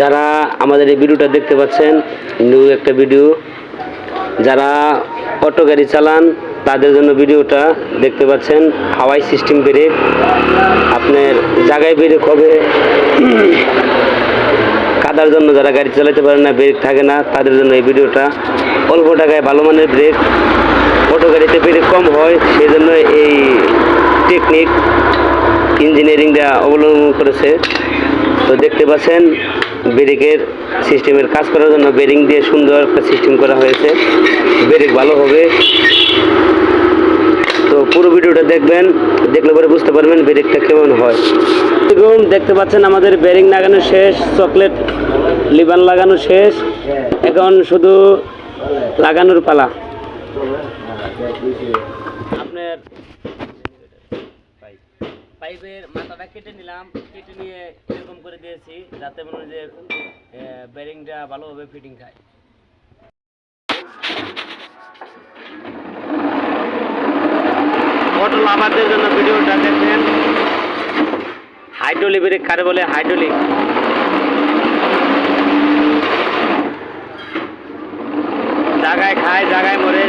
যারা আমাদের এই ভিডিওটা দেখতে পাচ্ছেন নিউ একটা ভিডিও যারা অটো গাড়ি চালান, তাদের জন্য ভিডিওটা দেখতে পাচ্ছেন, হাওয়াই সিস্টেম ব্রেক আপনার জায়গায় ব্রেক হবে কাদার জন্য যারা গাড়ি চালাতে পারে না ব্রেক থাকে না, তাদের জন্য এই ভিডিওটা অল্প টাকায় ভালো মানের ব্রেক অটো গাড়িতে ব্রেক কম হয় সেই জন্য এই টেকনিক ইঞ্জিনিয়ারিংটা অবলম্বন করেছে। তো দেখতে পাচ্ছেন ব্রেকের সিস্টেমের কাজ করার জন্য বেরিং দিয়ে সুন্দর একটা সিস্টেম করা হয়েছে। ব্রেক ভালো হবে। তো পুরো ভিডিওটা দেখবেন, দেখলে পরে বুঝতে পারবেন ব্রেকটা কেমন হয়। দেখুন, দেখতে পাচ্ছেন আমাদের বেরিং লাগানো শেষ, চকলেট লিবান লাগানো শেষ। এখন শুধু লাগানোর পালা। আপনার পাইপের মাথাটা কেটে নিলাম, কেটে নিয়ে এরকম করে দিয়েছি, যাতে মনে যে ব্যারিংটা ভালোভাবে ফিটিং খায়। মোটর জন্য ভিডিওটা দেখবেন ব্রেক বলে হাইড্রোলিক জায়গায় খায় জায়গায় মরে